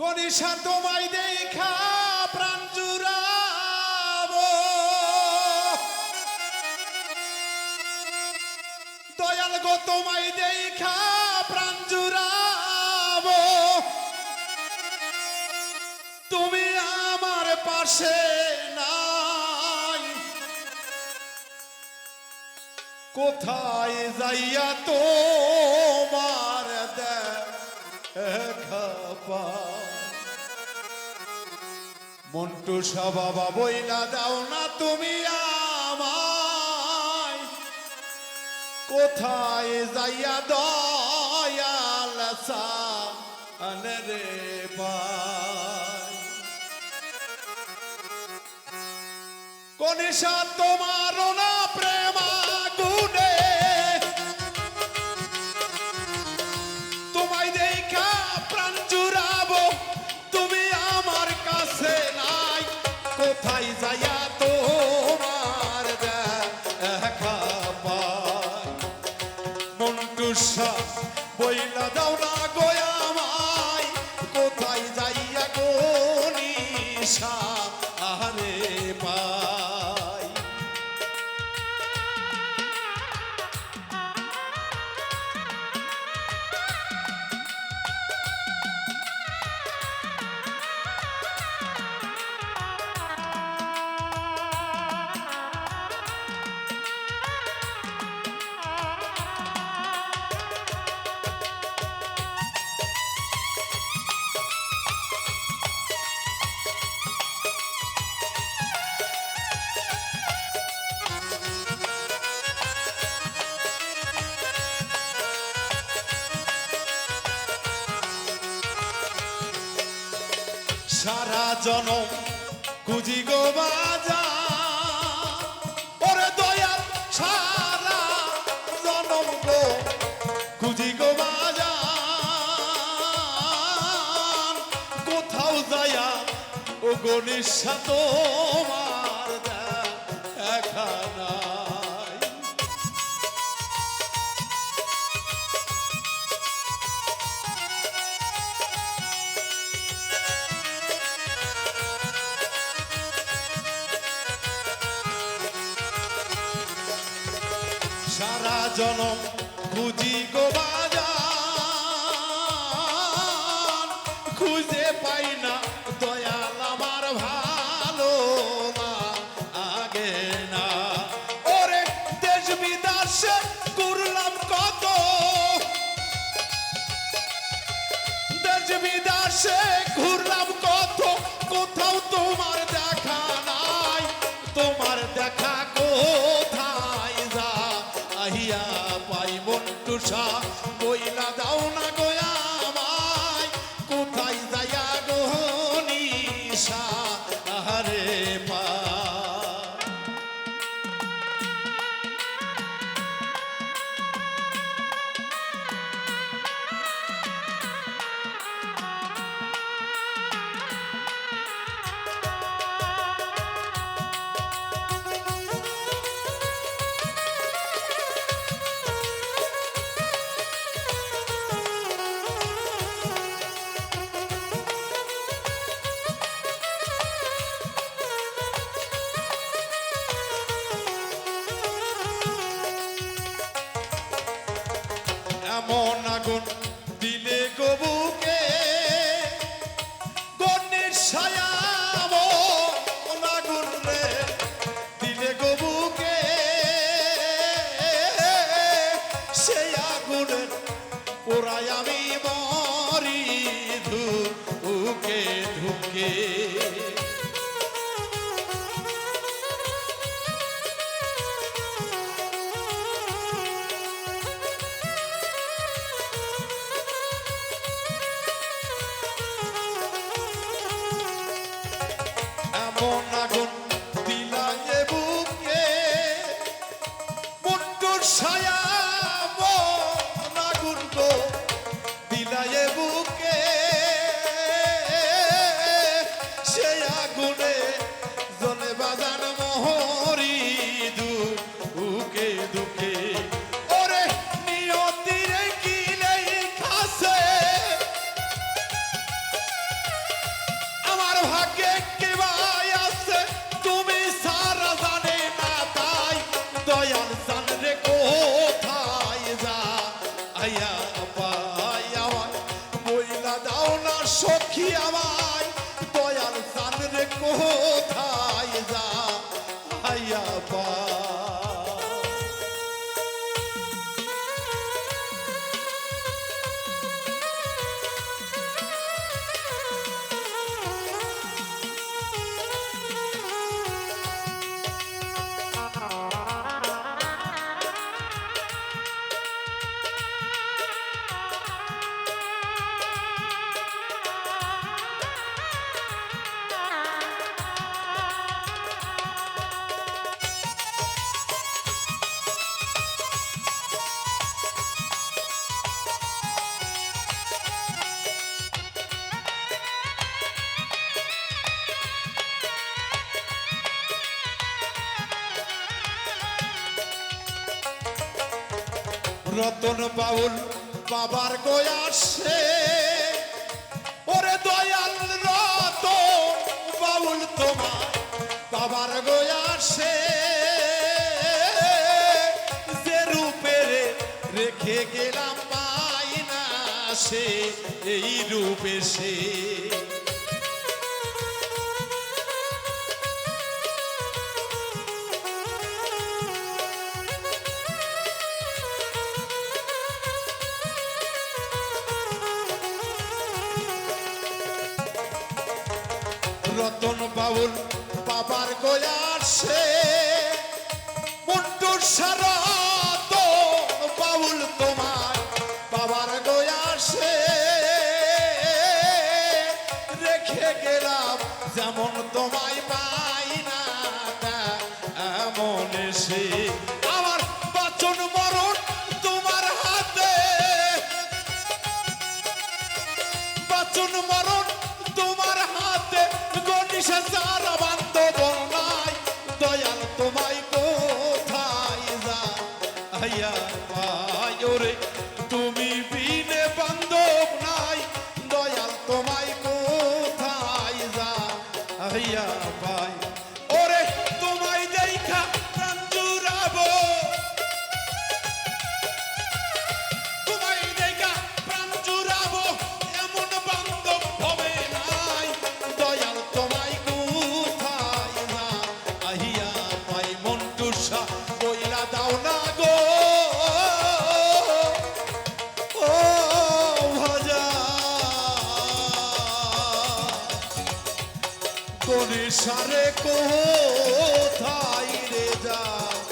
গণেশা তোমায় দেখা প্রাণ জুড়াবো। দয়াল গো তোমায় দেখা প্রাণ জুড়াবো। তুমি আমার পাশে নাই। কোথায় যাইয়া তোমার দেখা পাও? মন্টু বাবা বইলা দাও না তুমি আমায় কোথায় যাইয়া দয়াল রে কনিষা তোমার না প্রেমা গুনে যাইয়া গো নিশা। সারা জনম কুজি গো বাজা ওরে দয়াল সারা জনম গো কুজি গো বাজা কোথাও যায়া ও গণেশ তোমার জনম খুঁজি গো খুঁজে পাই না দয়াল আমার ভালো। এমন আগুন ছায়া রতন বাউল বাবার গোয়াসে ওরে দয়াল রতন বাউল তোমার বাবার গোয়াসে যে রূপে রেখে গেলাম পাই না সে, এই রূপে সে। রতন বাউল বাবার গোয়াসে মন্টুর সারত বাউল তোমার বাবার গোয়াসে রেখে গেলাম যেমন তোমায় কোন সারে কোথায় রে যায়